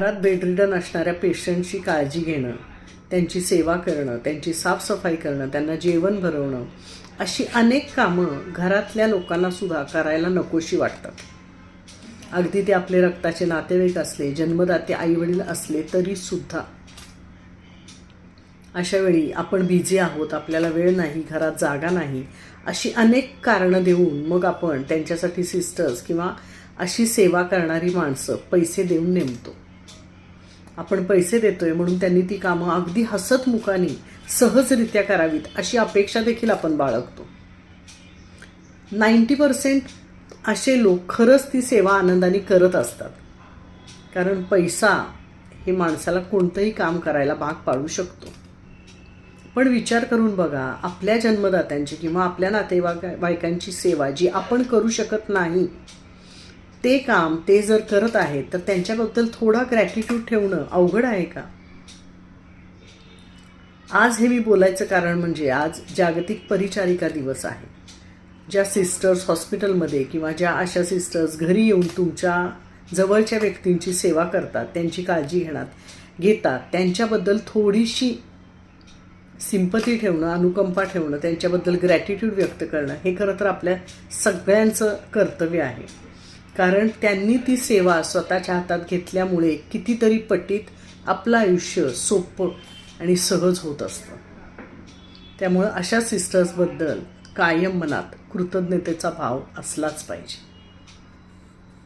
घरात बेडरिडन असणाऱ्या पेशंटची काळजी घेणं त्यांची सेवा करणं त्यांची साफसफाई करणं त्यांना जेवण भरवणं अशी अनेक कामं घरातल्या लोकांना सुद्धा करायला नकोशी वाटतात. अगदी ते आपले रक्ताचे नातेवाईक असले जन्मदाते आईवडील असले तरी सुद्धा. अशा वेळी आपण बिझी आहोत आपल्याला वेळ नाही घरात जागा नाही अशी अनेक कारणं देऊन मग आपण त्यांच्यासाठी सिस्टर्स किंवा अशी सेवा करणारी माणसं पैसे देऊन नेमतो. आपण पैसे देतोय म्हणून त्यांनी ती कामं अगदी हसतमुखाने सहजरित्या करावीत अशी अपेक्षा देखील आपण बाळगतो. नाईंटी पर्सेंट असे लोक खरंच ती सेवा आनंदाने करत असतात. कारण पैसा हे माणसाला कोणतंही काम करायला भाग पाडू शकतो. पण विचार करून बघा आपल्या जन्मदात्यांची किंवा आपल्या नातेवाईकांची सेवा जी आपण करू शकत नाही ते काम ते जर करत आहेत तर त्यांच्याबद्दल थोडा ग्रॅटिट्यूड ठेवणं अवघड आहे का? आज हे मी बोलायचं कारण म्हणजे आज जागतिक परिचारिका दिवस आहे. ज्या सिस्टर्स हॉस्पिटलमध्ये किंवा ज्या अशा सिस्टर्स घरी येऊन तुमच्या जवळच्या व्यक्तींची सेवा करतात त्यांची काळजी घेणार घेतात त्यांच्याबद्दल थोडीशी सिंपती ठेवणं अनुकंपा ठेवणं त्यांच्याबद्दल ग्रॅटिट्यूड व्यक्त करणं हे खरं तर आपल्या सगळ्यांचं कर्तव्य आहे. कारण त्यांनी ती सेवा स्वतःच्या हातात घेतल्यामुळे कितीतरी पटीत आपलं आयुष्य सोपं आणि सहज होत असतं. त्यामुळं अशा सिस्टर्सबद्दल कायम मनात कृतज्ञतेचा भाव असलाच पाहिजे.